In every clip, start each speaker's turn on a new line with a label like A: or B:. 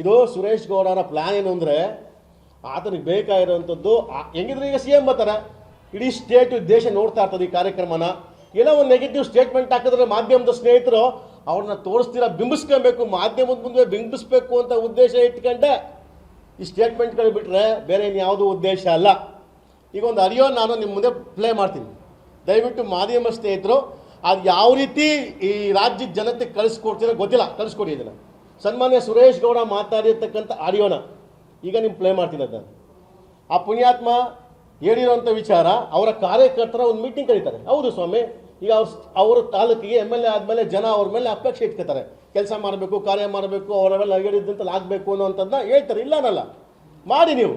A: ಇದು ಸುರೇಶ್ ಗೌಡರ ಪ್ಲಾನ್ ಏನು ಅಂದರೆ ಆತನಿಗೆ ಬೇಕಾಗಿರುವಂಥದ್ದು ಹೆಂಗಿದ್ರೆ ಈಗ ಸಿ ಎಂ ಬರ್ತಾರೆ. ಇಡೀ ಸ್ಟೇಟ್ ದೇಶ ನೋಡ್ತಾ ಇರ್ತದೆ ಈ ಕಾರ್ಯಕ್ರಮನ. ಏನೋ ಒಂದು ನೆಗೆಟಿವ್ ಸ್ಟೇಟ್ಮೆಂಟ್ ಹಾಕಿದ್ರೆ ಮಾಧ್ಯಮದ ಸ್ನೇಹಿತರು ಅವ್ರನ್ನ ತೋರಿಸ್ತೀರ ಬಿಂಬಿಸ್ಕೊಬೇಕು ಮಾಧ್ಯಮದ ಮುಂದೆ ಬಿಂಬಿಸ್ಬೇಕು ಅಂತ ಉದ್ದೇಶ ಇಟ್ಕೊಂಡೆ. ಈ ಸ್ಟೇಟ್ಮೆಂಟ್ಗಳು ಬಿಟ್ಟರೆ ಬೇರೆ ಇನ್ಯಾವುದೂ ಉದ್ದೇಶ ಅಲ್ಲ. ಈಗ ಒಂದು ಅರಿಯೋ ನಾನು ನಿಮ್ಮ ಮುಂದೆ ಪ್ಲೇ ಮಾಡ್ತೀನಿ. ದಯವಿಟ್ಟು ಮಾಧ್ಯಮ ಸ್ನೇಹಿತರು, ಅದು ಯಾವ ರೀತಿ ಈ ರಾಜ್ಯದ ಜನತೆ ಕಳಿಸ್ಕೊಡ್ತೀರೋ ಗೊತ್ತಿಲ್ಲ, ಕಳಿಸ್ಕೊಡಿ ಇದನ್ನು. ಸನ್ಮಾನ್ಯ ಸುರೇಶ್ ಗೌಡ ಮಾತಾಡಿರ್ತಕ್ಕಂಥ ಆಡಿಯೋನ ಈಗ ನಿಮ್ಮ ಪ್ಲೇ ಮಾಡ್ತೀನಿ ಅದನ್ನು. ಆ ಪುಣ್ಯಾತ್ಮ ಹೇಳಿರೋಂಥ ವಿಚಾರ ಅವರ ಕಾರ್ಯಕರ್ತರ ಒಂದು ಮೀಟಿಂಗ್ ಕರೀತಾರೆ. ಹೌದು ಸ್ವಾಮಿ, ಈಗ ಅವರು ತಾಲೂಕಿಗೆ ಎಂ ಎಲ್ ಎ ಆದಮೇಲೆ ಜನ ಅವ್ರ ಮೇಲೆ ಅಪೇಕ್ಷೆ ಇಟ್ಕೋತಾರೆ. ಕೆಲಸ ಮಾಡಬೇಕು, ಕಾರ್ಯ ಮಾಡಬೇಕು ಅವರ ಮೇಲೆ ಹೇಳಿದ್ದಂತಲ್ಲಿ ಆಗಬೇಕು ಅನ್ನೋವಂಥದ್ದನ್ನ ಹೇಳ್ತಾರೆ. ಇಲ್ಲ ಅನ್ನಲ್ಲ. ಮಾಡಿ ನೀವು.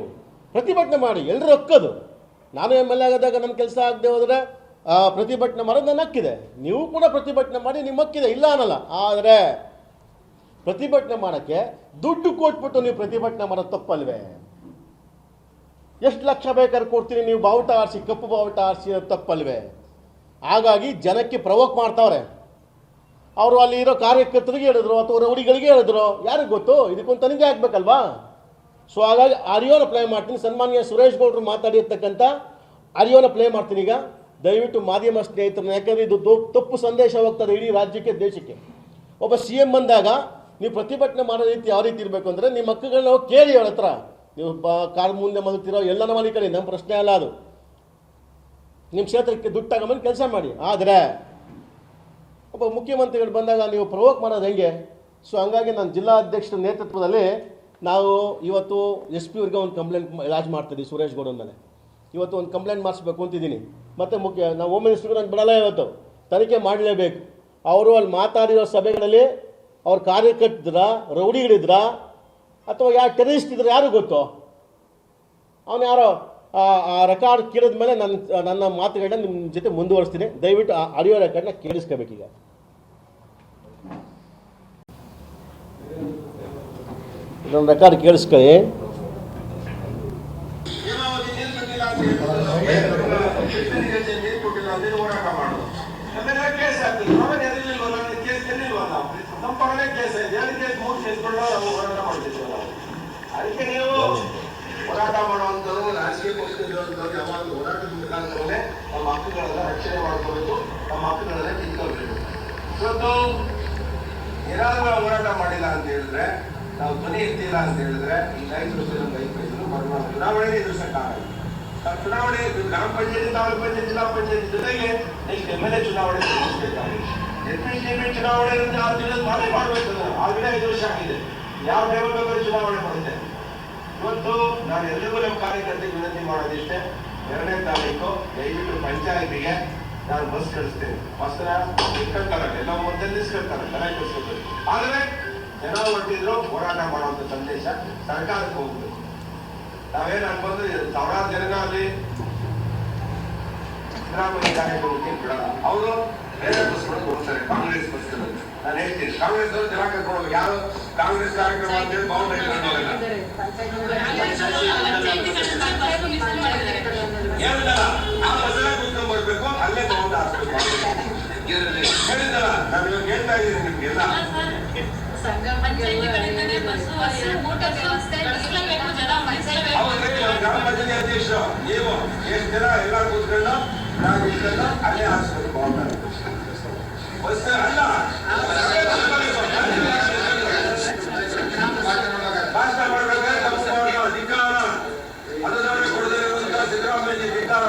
A: ಪ್ರತಿಭಟನೆ ಮಾಡಿ. ಎಲ್ಲರೂ ಹಕ್ಕದು ನಾನು ಎಂ ಎಲ್ ಎ ಆಗೋದಾಗ ನನ್ನ ಕೆಲಸ ಆಗದೆ ಹೋದರೆ ಪ್ರತಿಭಟನೆ ಮಾಡೋದು ನನ್ನ ಹಕ್ಕಿದೆ. ನೀವು ಕೂಡ ಪ್ರತಿಭಟನೆ ಮಾಡಿ ನಿಮ್ಮ ಹಕ್ಕಿದೆ. ಇಲ್ಲ ಅನ್ನಲ್ಲ. ಆದರೆ ಪ್ರತಿಭಟನೆ ಮಾಡೋಕ್ಕೆ ದುಡ್ಡು ಕೊಟ್ಬಿಟ್ಟು ನೀವು ಪ್ರತಿಭಟನೆ ಮಾಡೋದು ತಪ್ಪಲ್ವೇ? ಎಷ್ಟು ಲಕ್ಷ ಬೇಕಾದ್ರೆ ಕೊಡ್ತೀನಿ, ನೀವು ಬಾವುಟ ಆರಿಸಿ, ಕಪ್ಪು ಬಾವುಟ ಆರಿಸಿ ತಪ್ಪಲ್ವೇ? ಹಾಗಾಗಿ ಜನಕ್ಕೆ ಪ್ರವೋಕ್ ಮಾಡ್ತಾವ್ರೆ. ಅವರು ಅಲ್ಲಿ ಇರೋ ಕಾರ್ಯಕರ್ತರಿಗೆ ಹೇಳಿದ್ರು, ಅಥವಾ ರೌಡಿಗಳಿಗೆ ಹೇಳಿದ್ರು, ಯಾರಿಗೆ ಗೊತ್ತು? ಇದಕ್ಕೊಂದು ತನಿಖೆ ಆಗಬೇಕಲ್ವಾ? ಸೊ ಹಾಗಾಗಿ ಅರಿಯೋನ ಪ್ಲೇ ಮಾಡ್ತೀನಿ. ಸನ್ಮಾನ್ಯ ಸುರೇಶ್ ಗೌಡರು ಮಾತಾಡಿರ್ತಕ್ಕಂಥ ಅರಿಯೋನ ಪ್ಲೇ ಮಾಡ್ತೀನಿ ಈಗ. ದಯವಿಟ್ಟು ಮಾಧ್ಯಮ ಸ್ನೇಹಿತರನ್ನ, ಯಾಕಂದರೆ ಇದು ತಪ್ಪು ಸಂದೇಶ ಹೋಗ್ತದೆ ಇಡೀ ರಾಜ್ಯಕ್ಕೆ, ದೇಶಕ್ಕೆ. ಒಬ್ಬ ಸಿ ಎಂ ಬಂದಾಗ ನೀವು ಪ್ರತಿಭಟನೆ ಮಾಡೋ ರೀತಿ ಯಾವ ರೀತಿ ಇರಬೇಕು ಅಂದರೆ ನಿಮ್ಮ ಹಕ್ಕುಗಳನ್ನ ನಾವು ಕೇಳಿ ಅವ್ರ ಹತ್ರ. ನೀವು ಕಾರ್ ಮುಂದೆ ಮಲಗುತ್ತಿರೋ ಎಲ್ಲನ ಮಾಲೀಕರಿ ನಮ್ಮ ಪ್ರಶ್ನೆ ಅಲ್ಲ ಅದು. ನಿಮ್ಮ ಕ್ಷೇತ್ರಕ್ಕೆ ದುಡ್ಡು ತಗೊಂಬಂದು ಕೆಲಸ ಮಾಡಿ. ಆದರೆ, ಒಬ್ಬ ಮುಖ್ಯಮಂತ್ರಿಗಳು ಬಂದಾಗ ನೀವು ಪ್ರವೋಕ್ ಮಾಡೋದು ಹೆಂಗೆ? ಸೊ ಹಂಗಾಗಿ ನಾನು ಜಿಲ್ಲಾಧ್ಯಕ್ಷರ ನೇತೃತ್ವದಲ್ಲಿ ನಾವು ಇವತ್ತು ಎಸ್ ಪಿ ಅವ್ರಿಗೆ ಒಂದು ಕಂಪ್ಲೇಂಟ್ ಲಾಜ್ ಮಾಡ್ತಿದ್ದೀವಿ ಸುರೇಶ್ ಗೌಡನ ಮೇಲೆ ಇವತ್ತು ಒಂದು ಕಂಪ್ಲೇಂಟ್ ಮಾಡಿಸ್ಬೇಕು ಅಂತಿದ್ದೀನಿ. ಮತ್ತು ಮುಖ್ಯ, ನಾವು ಹೋಮ್ ಮಿನಿಸ್ಟರ್ಗೂ ನಾನು ಬಿಡಲ್ಲ ಇವತ್ತು. ತನಿಖೆ ಮಾಡಲೇಬೇಕು. ಅವರು ಅಲ್ಲಿ ಮಾತಾಡಿರೋ ಸಭೆಗಳಲ್ಲಿ ಅವ್ರ ಕಾರ್ಯಕರ್ತರ ರೌಡಿಗಳಿದ್ರ, ಅಥವಾ ಯಾರು ಟೆರರಿಸ್ಟ್ ಇದ್ರ ಯಾರು ಗೊತ್ತು? ಅವನು ಯಾರೋ, ಆ ರೆಕಾರ್ಡ್ ಕೇಳಿದ ಮೇಲೆ ನನ್ನ ನನ್ನ ಮಾತುಗಳನ್ನ ನಿಮ್ಮ ಜೊತೆ ಮುಂದುವರಿಸ್ತೀನಿ. ದಯವಿಟ್ಟು ಆ ಆಡಿಯೋ ರೆಕಾರ್ಡ್ನ ಕೇಳಿಸ್ಕೋಬೇಕೀಗ ನನ್ನ ರೆಕಾರ್ಡ್ ಕೇಳಿಸ್ಕೊಳ್ಳಿ.
B: ಹೋರಾಟ. ನಮ್ಮ ಪರನೇ ಕೇಸ್ ಇದೆ. ಎರಡು ಕೇಸ್, ಮೂರು ಕೇಸ್ಗಳನ್ನ ನಾವು ಹೋರಾಟ ಮಾಡ್ತಿದ್ವಿ ನಾವು. ಅದಕ್ಕೆ ನೀವು ಹೋರಾಟ ಮಾಡುವಂಥವ್ರು ರಾಜಕೀಯ ಪಕ್ಷದಲ್ಲಿರುವಂಥವ್ರು ಯಾವಾಗಲೂ ಹೋರಾಟದ ಮುಖಾಂತರನೇ ನಮ್ಮ ಹಕ್ಕುಗಳನ್ನ ರಕ್ಷಣೆ ಮಾಡ್ಕೋಬೇಕು. ನಮ್ಮ ಹಕ್ಕುಗಳನ್ನ ಕಿತ್ಕೊಳ್ಬೇಕು. ಇವತ್ತು ಏನಾದ್ರೂ ನಾವು ಹೋರಾಟ ಮಾಡಿಲ್ಲ ಅಂತ ಹೇಳಿದ್ರೆ ನಾವು ಧ್ವನಿ ಎತ್ತಿಲ್ಲ ಅಂತ ಹೇಳಿದ್ರೆ ಈ ಐದು ವರ್ಷ ನಮ್ಗೆ ಐದು ಪೈಸಲು ಬರುವ ಚುನಾವಣೆ ಎದುರಿಸಕ್ಕಾಗಲ್ಲ ನಾವು ಚುನಾವಣೆ ಗ್ರಾಮ ಪಂಚಾಯತಿ ತಾಲೂಕು ಪಂಚಾಯತಿ ಜಿಲ್ಲಾ ಪಂಚಾಯತಿ ಜೊತೆಗೆ ನೆಕ್ಸ್ಟ್ ಎಂ ಎಲ್ ಎ ಚುನಾವಣೆ. ಎದುರಿಸಬೇಕಾಗಿದೆ ಎಂ ಪಿ ಸಿ ಪಿ ಚುನಾವಣೆ ಆರು ತಿಂಗಳು ಮಾಡೇ ಮಾಡಬೇಕು. ಆಲ್ರೆಡಿ ಐದು ವರ್ಷ ಆಗಿದೆ. ಯಾವ ಟೈಮಲ್ಲಿ ಬೇಕಾದ್ರೂ ಚುನಾವಣೆ ಬರುತ್ತೆ ಇವತ್ತು ನಾನು ಎಲ್ಲರಿಗೂ ನಮ್ಮ ಕಾರ್ಯಕರ್ತರಿಗೆ ವಿನಂತಿ ಮಾಡೋದಿಷ್ಟೇ ಎರಡನೇ ತಾರೀಕು, ದಯವಿಟ್ಟು ಪಂಚಾಯತಿಗೆ ನಾನು ಬಸ್ ಕಳಿಸ್ತೇನೆ. ಬಸ್ನ ಇಟ್ಕೊಳ್ತಾರೆ ಎಲ್ಲ ಮೊದಲು ನಿಲ್ಸ್ಕೊಳ್ತಾರೆ ಜನ ಕಳಿಸ್ಕೊಳ್ತಾರೆ. ಆದರೆ ಜನ ಹೊರಟಿದ್ರು, ಹೋರಾಟ ಮಾಡುವಂತ ಸಂದೇಶ ಸರ್ಕಾರಕ್ಕೆ ಹೋಗ್ಬೇಕು ನಾವೇನು ಅನ್ಬೋದು ಸಾವಿರಾರು ಜನ ಅಲ್ಲಿ ಸಿದ್ದರಾಮಯ್ಯ ಕಾರ್ಯಕ್ರಮಕ್ಕೆ ಬಿಡಲ್ಲ. ಅವರು ಕೊಡ್ತಾರೆ ಕಾಂಗ್ರೆಸ್ ಕಾಂಗ್ರೆಸ್ ಯಾರು ಕಾಂಗ್ರೆಸ್ ಕಾರ್ಯಕ್ರಮ ಆ ಕೂತ್ಕೊಂಡು ಬರ್ಬೇಕು ಅಲ್ಲೇ ಅವ್ರಿಗೆ ಗ್ರಾಮ ಪಂಚಾಯತಿ ಅಧ್ಯಕ್ಷರು ನೀವು ಎಷ್ಟು ಜನ ಎಲ್ಲ ಕೂತ್ಕೊಂಡು ನಾವು ಇಟ್ಕೊಂಡು ಅಲ್ಲೇ ಹಾಕ್ಸ್ಬೇಕು ಬಾವುಟ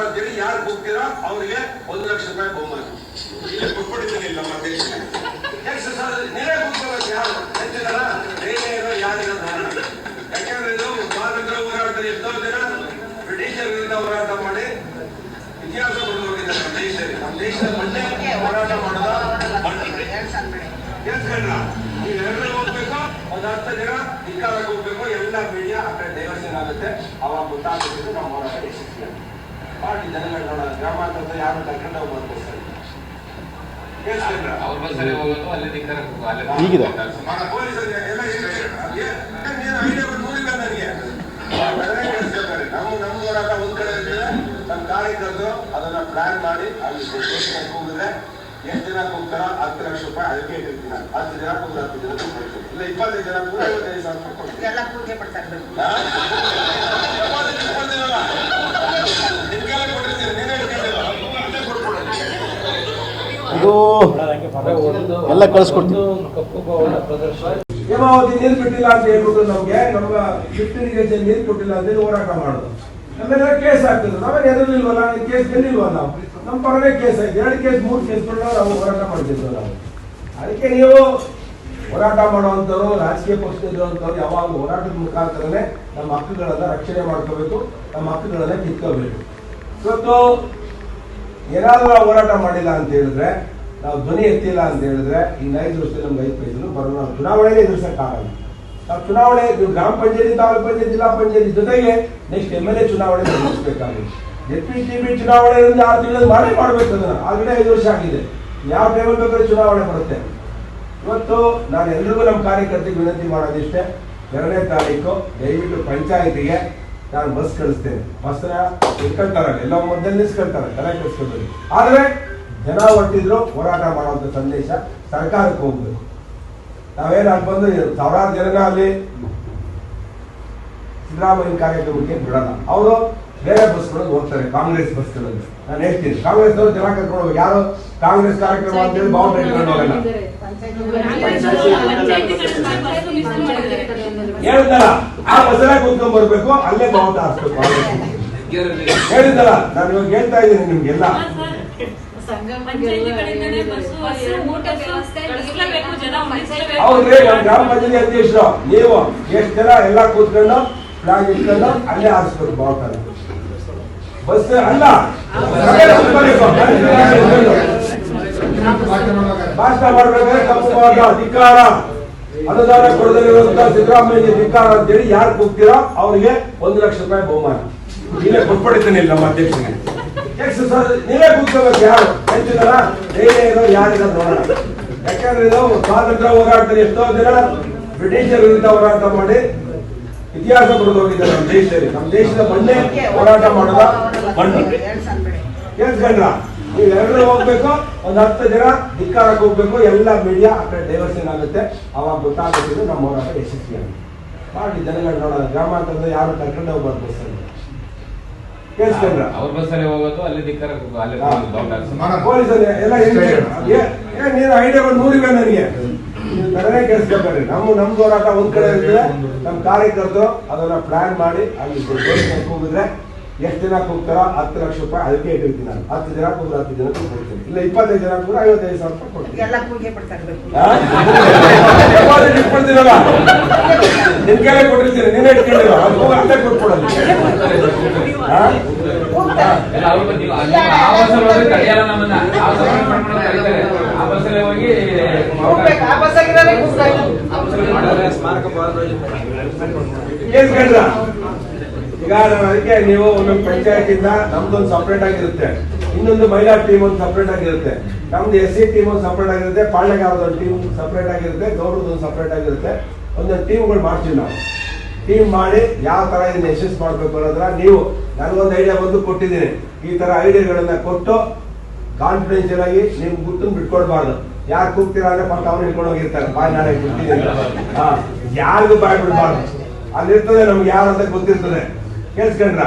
B: ಅಂತೇಳಿ ಯಾರು ಕೂಗ್ತೀರೋ ಅವ್ರಿಗೆ ಒಂದು ಲಕ್ಷ ರೂಪಾಯಿ ಬಹುಮಾನ ಇಲ್ಲೇ ಕೊಟ್ಬಿಟ್ಟಿದ್ದೀನಿ ನಮ್ಮ ದೇಶದಲ್ಲಿ ಎಷ್ಟು ಸರ್ ನೀವೇ ಕೂತ್ಕೋಬೇಕು ಯಾರು ಹೆಚ್ಚಿದಾರ ಬೇರೆ ಇರೋ ಯಾರಿಗೂ ಯಾಕಂದ್ರೆ ಇದು ಸ್ವಾತಂತ್ರ್ಯ ಹೋರಾಟದಲ್ಲಿ ಎಷ್ಟೋ ಜನ ಬ್ರಿಟಿಷರ್ ವಿರುದ್ಧ ಹೋರಾಟ ಮಾಡಿ ಇತಿಹಾಸ ಬರೆದು ಹೋಗಿದ್ದಾರೆ ನಮ್ಮ ದೇಶದಲ್ಲಿ ನಮ್ಮ ದೇಶದ ಮಣ್ಣೆ ಹೋರಾಟ ಮಾಡೋದ ಎಲ್ಸ್ಕೊಂಡ್ರ ನೀವು ಎರಡನೇ ಹೋಗ್ಬೇಕು? ಒಂದ್ ಹತ್ತು ಜನ ಹೋಗ್ಬೇಕು. ಎಲ್ಲ ಮೀಡಿಯಾ ಆ ಕಡೆ ಡೈವರ್ಷನ್ ಆಗುತ್ತೆ. ಅವಾಗ ಗೊತ್ತಾಗ್ತಿದ್ದು ನಮ್ಮ ಹೋರಾಟ ಯಶಸ್ವಿ ಮಾಡಿ ಜನಗಳು ನೋಡೋದು ಗ್ರಾಮಾಂತರ ಯಾರು ಕರ್ಕೊಂಡು ಹೋಗ್ಬೋದು ಸರ್?
C: ಅವ್ರ ಬಸ್ಸಲ್ಲಿ ಹೋಗೋದು ಅಲ್ಲಿ
B: ಎಲ್ಲ ನೀನು ಐಡಿಯಾ ಬಂದು ನನಗೆ? ನಾವು ನಮ್ಮ ಹೋರಾಟ ಒಂದ್ ಕಡೆ ಇರ್ತೇವೆ ಕಾರ್ಯಕರ್ತರು ಅದನ್ನ ಪ್ಲಾನ್ ಮಾಡಿ ಅಲ್ಲಿ ಹೋಗಿದ್ರೆ
C: ಎಷ್ಟು ಜನ ಕೂಗ್ತಾರ ಹತ್ತು ಲಕ್ಷ ರೂಪಾಯಿ ಅದಕ್ಕೆ. ಹತ್ತು ಜನ ಕೂಗ್ರ ಹತ್ತು ಜನ ಇಲ್ಲ ಇಪ್ಪತ್ತೈದು ಜನ ಕೂಗ್ರ ಐವತ್ತೈದು ಸಾವಿರ ರೂಪಾಯಿ
D: ಎಲ್ಲ
A: ಎಲ್ಲ ಕಳಿಸ್ಕೊಡ್ತೀವಿ
B: ಹೇಮಾವತಿ ನೀರು ಬಿಟ್ಟಿಲ್ಲ ಅಂತ ಹೇಳ್ಬಿಟ್ಟು ನಮ್ಗೆ ನಮ್ಮ ಶಿಫ್ಟ್ ನೀರ್ ಕೊಟ್ಟಿಲ್ಲ ಅಂತ ಹೋರಾಟ ಮಾಡೋದು. ನಮ್ಮೆಲ್ಲ ಕೇಸ್ ಆಗ್ತದೆ. ನಾವೇನು ಎದುರಿಲ್ವಲ್ಲ? ಕೇಸ್ ಗೆಲ್ಲಿಲ್ವಲ್ಲ? ನಾವು ನಮ್ಮ ಪರವೇ ಕೇಸ್ ಆಯ್ತು. ಎರಡು ಕೇಸ್, ಮೂರು ಕೇಸ್ಗಳನ್ನ ನಾವು ಹೋರಾಟ ಮಾಡ್ತಿದ್ವಿ ನಾವು. ಅದಕ್ಕೆ ನೀವು ಹೋರಾಟ ಮಾಡುವಂಥವ್ರು, ರಾಜಕೀಯ ಪಕ್ಷದಲ್ಲಿರುವಂಥವ್ರು ಯಾವಾಗ ಹೋರಾಟದ ಮುಖಾಂತರನೇ ನಮ್ಮ ಹಕ್ಕುಗಳನ್ನ ರಕ್ಷಣೆ ಮಾಡ್ಕೋಬೇಕು, ನಮ್ಮ ಹಕ್ಕುಗಳನ್ನ ಕಿತ್ಕೋಬೇಕು. ಇವತ್ತು ಏನಾದರೂ ನಾವು ಹೋರಾಟ ಮಾಡಿಲ್ಲ ಅಂತ ಹೇಳಿದ್ರೆ, ನಾವು ಧ್ವನಿ ಎತ್ತಿಲ್ಲ ಅಂತ ಹೇಳಿದ್ರೆ, ಈ ಐದು ವರ್ಷದಲ್ಲಿ ನಮ್ಗೆ ಐದು ಪೈಸಲು ಬರೋಣ ನಾವು ಚುನಾವಣೆನೇ ಎದುರಿಸಕ್ಕಾಗಲ್ಲ. ನಾವು ಚುನಾವಣೆ ಗ್ರಾಮ ಪಂಚಾಯತಿ, ತಾಲೂಕು ಪಂಚಾಯತ್, ಜಿಲ್ಲಾ ಪಂಚಾಯತಿ ಜೊತೆಗೆ ನೆಕ್ಸ್ಟ್ ಎಂ ಎಲ್ ಎ ಚುನಾವಣೆ ಬಿ ಚುನಾವಣೆ ಆರು ತಿಂಗಳಲ್ಲಿ ಮಾಡೇ ಮಾಡಬೇಕು ಅದನ್ನ. ಆಲ್ರೆಡಿ ಐದು ವರ್ಷ ಆಗಿದೆ. ಯಾವ ಟೈಮಲ್ಲಿ ಬೇಕಾದ್ರೆ ಚುನಾವಣೆ ಬರುತ್ತೆ. ಇವತ್ತು ನಾನು ಎಲ್ರಿಗೂ ನಮ್ಮ ಕಾರ್ಯಕರ್ತರಿಗೆ ವಿನಂತಿ ಮಾಡೋದಿಷ್ಟೇ. ಎರಡನೇ ತಾರೀಕು ದಯವಿಟ್ಟು ಪಂಚಾಯತಿಗೆ ನಾನು ಬಸ್ ಕಳಿಸ್ತೇನೆ. ಬಸ್ನ ಇಟ್ಕೊಳ್ತಾರ ಎಲ್ಲ ಮೊದಲು ನಿಲ್ಸ್ಕೊಳ್ತಾರೆ ತಲೆ ಕೆಡಿಸ್ಕೊಳ್ಬೇಕು ಆದರೆ ಜನ ಹೊಟ್ಟಿದ್ರು ಹೋರಾಟ ಮಾಡುವಂಥ ಸಂದೇಶ ಸರ್ಕಾರಕ್ಕೆ ಹೋಗ್ಬೇಕು. ನಾವೇನು ಅಲ್ಲಿ ಬಂದು ಸಾವಿರಾರು ಜನ ಅಲ್ಲಿ ಸಿದ್ದರಾಮಯ್ಯ ಕಾರ್ಯಕ್ರಮಕ್ಕೆ ಬಿಡೋಣ. ಅವರು ಬೇರೆ ಬಸ್ಗಳಲ್ಲಿ ಹೋಗ್ತಾರೆ ಕಾಂಗ್ರೆಸ್ ಬಸ್ಗಳಲ್ಲಿ. ನಾನು ಹೇಳ್ತೀನಿ ಕಾಂಗ್ರೆಸ್ ಅವರು ಜನ ಕರ್ಕೊಂಡು ಹೋಗಿ ಯಾರು ಕಾಂಗ್ರೆಸ್ ಕಾರ್ಯಕ್ರಮ ಅಂತೇಳಿ ಬೌಂಡ್ರಿ ಇಟ್ಕೊಂಡು ಹೋಗಲ್ಲ. ಹೇಳಿದ್ದಲ್ಲ ಆ ಬಸ್ಸಲ್ಲೇ ಕೂತ್ಕೊಂಡ್ ಬರ್ಬೇಕು ಅಲ್ಲೇ ಬಾವುಟ ಹಾಕ್ಬೇಕು ಹೇಳಿದ್ದಲ್ಲ ನಾನು ಇವಾಗ ಹೇಳ್ತಾ ಇದ್ದೀನಿ ನಿಮ್ಗೆಲ್ಲ. ಗ್ರಾಮ ಪಂಚಾಯತಿ ಅಧ್ಯಕ್ಷರು ನೀವು ಎಷ್ಟು ಜನ ಎಲ್ಲ ಕೂತ್ಕೊಂಡು ಫ್ಲಾಗ್ ಇಟ್ಕೊಂಡು ಅಲ್ಲೇ ಹಾರಿಸ್ಬೇಕು ಬಾವುಟನ. ಬಸ್ ಅಲ್ಲ. ಭಾಷಣ ಮಾಡ್ಬೇಕಾದ್ರೆ ಅಧಿಕಾರ ಮಾಡ ಧಿಕ್ಕಾರ ಅನುದಾನ ಕೊಡದಲ್ಲಿರುವಂತ ಸಿದ್ದರಾಮಯ್ಯ ಅಧಿಕಾರ ಅಂತೇಳಿ ಯಾರು ಕೂಗ್ತೀರೋ ಅವ್ರಿಗೆ ಒಂದು ಲಕ್ಷ ರೂಪಾಯಿ ಬಹುಮಾನ. ಇಲ್ಲೇ ಕೊಟ್ಬಿಡ್ತೀನಿ ಇಲ್ಲಿ ನಮ್ಮ ಅಧ್ಯಕ್ಷರಿಗೆ ಅಧ್ಯಕ್ಷ ಸರ್ ನೀವೇ ಕೂತ್ಕೋಬೇಕು ಯಾರು? ಹೇಳ್ತಿದಾರ ಧೈರ್ಯ ಇರೋ ಯಾರಿಲ್ಲ ನೋಡೋಣ. ಯಾಕಂದ್ರೆ ಇದು ಸ್ವಾತಂತ್ರ್ಯ ಹೋರಾಟದಲ್ಲಿ ಎಷ್ಟೋ ಜನ ಬ್ರಿಟಿಷರ ವಿರುದ್ಧ ಹೋರಾಟ ಮಾಡಿ ಇತಿಹಾಸ ಬರೆದು ಹೋಗಿದ್ದಾರೆ ನಮ್ಮ ದೇಶದಲ್ಲಿ. ನಮ್ಮ ದೇಶದ ಮಣ್ಣೆ ಹೋರಾಟ ಮಾಡೋದ. ಮಣ್ಣು. ಕೇಳಿಸ್ಕೊಂಡ್ರ? ನೀವೆಲ್ಲರೂ ಹೋಗ್ಬೇಕು ಒಂದ್ ಹತ್ತು ಜನ ಧಿಕ್ಕಾರಕ್ಕೆ ಹೋಗ್ಬೇಕು ಎಲ್ಲ ಮೀಡಿಯಾ ಆ ಕಡೆ ಡೈವರ್ಷನ್ ಆಗುತ್ತೆ. ಅವಾಗ ಗೊತ್ತಾಗುತ್ತೆ ನಮ್ಮ ಹೋರಾಟ ಯಶಸ್ವಿಯಾಗುತ್ತೆ ಮಾಡಿ ಜನಗಳು ನೋಡೋದು ಗ್ರಾಮಾಂತರದ ಯಾರು ಕರ್ಕೊಂಡು ಹೋಗ್ಬಾರ್ದು ಕೇಳಿಸ್ಕೊಂಡ್ರ
E: ಅವ್ರ ಬಸ್ಸಲ್ಲಿ ಹೋಗೋದು ಅಲ್ಲಿ ದಿಕ್ಕರ ಅಲ್ಲಿ
B: ಹಾ.
E: ಬಾವುಟ ಹಾಕ್ಸೋದು.
B: ಪೊಲೀಸಲ್ಲಿ ಎಲ್ಲ ಏ ನೀನು ಐಡಿಯಾಗಳು ನೂರಿವೆ ನನಗೆ. ನಮ್ಮ ಹೋರಾಟ ಒಂದ್ ಕಡೆ ಇರ್ತದೆ. ನಮ್ಮ ಕಾರ್ಯಕರ್ತರು ಅದನ್ನ ಪ್ಲಾನ್ ಮಾಡಿ ಅಲ್ಲಿ ಕೂಗಿದ್ರೆ ಎಷ್ಟು ಜನ ಕೊಡ್ತಾರ ಹತ್ತು ಲಕ್ಷ ರೂಪಾಯಿ ಅದಕ್ಕೆ ಇಟ್ಟಿರ್ತೀನಿ ನಾನು ಹತ್ತು ಜನ ಕೂಗ್ರೆ ಹತ್ತು ಜನ ಕೊಡ್ತೀನಿ. ಇಲ್ಲ ಇಪ್ಪತ್ತೈದು ಜನ ಕೂಗ್ರೆ ಐವತ್ತೈದು ಸಾವಿರ ರೂಪಾಯಿ ಕೊಡ್ತೀನಿ.
D: ಎಲ್ಲ?
B: ಡೆಪಾಸಿಟ್ ಇಟ್ಕೊಳ್ತೀರಲ್ಲ ನಿನ್ ಕೈಲೇ ಕೊಟ್ಟಿರ್ತೀನಿ ನೀನೇ ಇಟ್ಕೊಂಡಿರೋ. ಅದು ಹೋಗಿ ಅಲ್ಲೇ ಕೊಟ್ಕೊಡಲ್ಲ
E: ಸ್ಮಾರಕ ಅವ್ರ
B: ಈಗ ಅದಕ್ಕೆ ನೀವು ಒಂದೊಂದು ಪಂಚಾಯತಿಂದ ನಮ್ದೊಂದು ಸಪ್ರೇಟ್ ಆಗಿರುತ್ತೆ. ಇನ್ನೊಂದು ಮಹಿಳಾ ಟೀಮ್ ಒಂದು ಸಪ್ರೇಟ್ ಆಗಿರುತ್ತೆ. ನಮ್ದು ಎಸ್ ಸಿ ಟೀಮ್ ಒಂದು ಸಪ್ರೇಟ್ ಆಗಿರುತ್ತೆ ಪಾಳ್ಯಗಾರದ ಒಂದು ಟೀಮ್ ಸಪ್ರೇಟ್ ಆಗಿರುತ್ತೆ, ಗೌಡ್ರದ್ದು ಒಂದು ಸಪ್ರೇಟ್ ಆಗಿರುತ್ತೆ. ಒಂದೊಂದು ಟೀಮ್ಗಳು ಮಾಡ್ತೀವಿ ನಾವು. ಟೀಮ್ ಮಾಡಿ ಯಾವ ತರ ಇದನ್ನ ಯಶಸ್ ಮಾಡ್ಬೇಕು ಅನ್ನೋದ್ರ ನೀವು ನನಗೊಂದು ಐಡಿಯಾ ಬಂದು ಕೊಟ್ಟಿದ್ದೀನಿ. ಈ ತರ ಐಡಿಯಾಗಳನ್ನ ಕೊಟ್ಟು ಕಾನ್ಫಿಡೆನ್ಷಿಯಲ್ ಆಗಿ ನೀವು ಗುರ್ತನ್ನು ಬಿಟ್ಕೊಡ್ಬಾರ್ದು. ಯಾರು ಕೂಗ್ತೀರಾ ಅಂದ್ರೆ ಪಕ್ಕ ಅವ್ರು ಹಿಡ್ಕೊಂಡು ಹೋಗಿರ್ತಾರೆ. ಬಾಯ್ ನಾಳೆ ಬಿಡ್ತೀನಿ ಯಾರಿಗೂ ಬಾಯ್ ಬಿಡ್ಬಾರ್ದು. ಅಲ್ಲಿರ್ತದೆ ನಮ್ಗೆ ಯಾರು ಅಂತ ಗೊತ್ತಿರ್ತದೆ. ಕೇಳಿಸ್ಕೊಂಡ್ರ